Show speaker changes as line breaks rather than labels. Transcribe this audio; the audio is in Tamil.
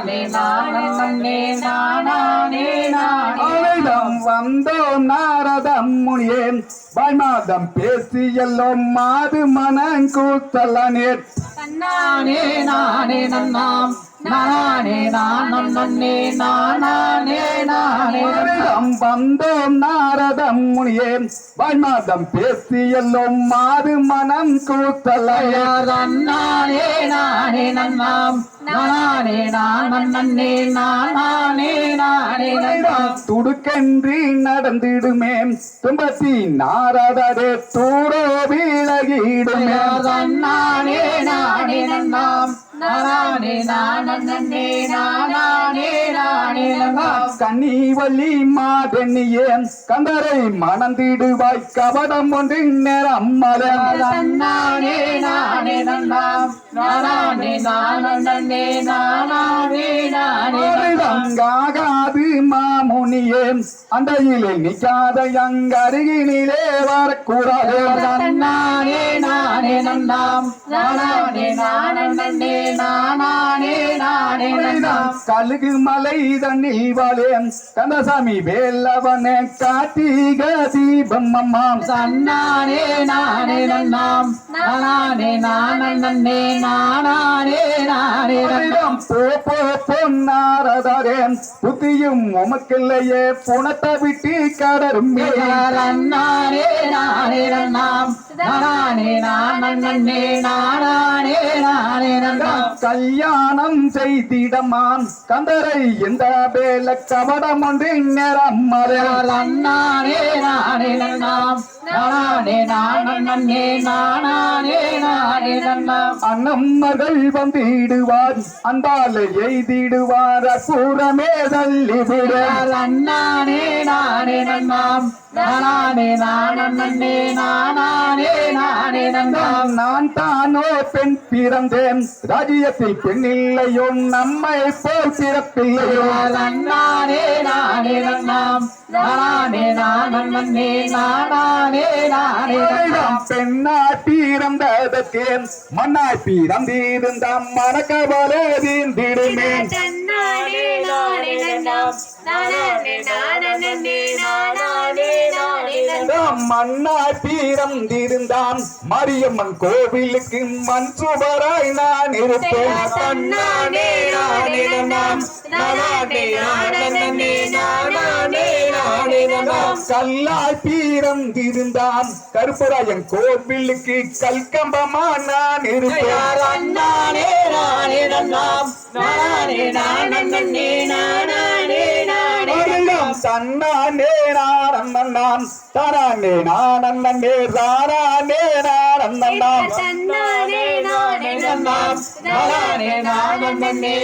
நானே நானே நானே நானே
அவைதம் வந்தோம் நாரதம் முனியே வாய்மாதம் பேசி எல்லோம் மாது மனங்கூத்தலனே
நானே நானே நன்னாம். நானே நானம் நன்னே நானே. நானே
வந்தோம் நாரதம் முனியே வாய்மாதம் பேசி எல்லோம் மாது மனம் கூத்தலனே
நானே நானே நன்னாம். நானே நானம் நன்னே நானே நானே
துடுக்கென்று நடந்திடுமே துன்பத்தி நாரதரே தூரோ விலகிடுமே
நானே நானே நன்னாம்.
கன்னி வள்ளி மாதென்னியே கந்தரை மணந்திடுவாய். கபடம் ஒன்று நேரம்
நானே நானே நன்னாம் நானே நானே நானே
மாமுனியே அண்டையிலே நிக்காத அங்கருகினிலே வரக்கூடாது.
நானே நானே நன்னாம் நானே நானம் நன்னே நானே நானே நன்னாம்
கழுகு மலை தண்ணில் வாழே கந்தசாமி வேலவனே கார்த்திக தீபம் அம்மாம்
சன்னானே நானே நன்னாம் நானே நானம் நன்னே நானே நானே நன்னாம்
போ போ பொன்னாரதாரே புத்தியும் உமக்கில்லையே புனத்தை விட்டு கடரும்
நானே நானே நன்னாம் நானே நானம் நன்னே நானே நானே நன்னாம்
கல்யாணம் செய்திடமான் கந்தரை இந்த வேல கபடம் ஒன்று நேரம் மலர்
நானே நானே நன்னாம். நானே நானம் நன்னே நானே நானே நன்னாம்
அண்ணம்மர்கள் வந்திடுவார் அன்பால எய்திடுவார் அற்புறமே தள்ளிவிட.
நானே நானே நன்னாம். நானே நன்னே நானே நானே நன்னாம்.
நான் தானோ பெண் பிறந்தேன். ராஜ்யத்தில் பெண் இல்லையோ நம்மை போல் பிறப்பில்லையோ.
நானே நானே நன்னாம். நானே நானே நானே நன்னாம்.
பெண்ணாய் பிறந்ததற்கு மண்ணாய் பிறந்திருந்த மறக்கவலே தீந்திடுமே
தன்னானே நானே நானே நானே நானே நானே நன்னாம்
மண்ணாய் பிறந்திருந்தான் மாரியம்மன் கோவிலுக்கு மண் சுவராய் நான் இருப்பேன். கல்லாய் பிறந்திருந்தான் கருப்பராயன் கோவிலுக்கு கல்கம்பமா நான் இருப்பேன்.
நானே நானே நன்னாம். நானே
தன்னானே நானந்தன்னான் தானே நானந்தன்னே தானே நானந்தன்னான்
தன்னானே நானே நன்னாம்
நானே நானம் நன்னே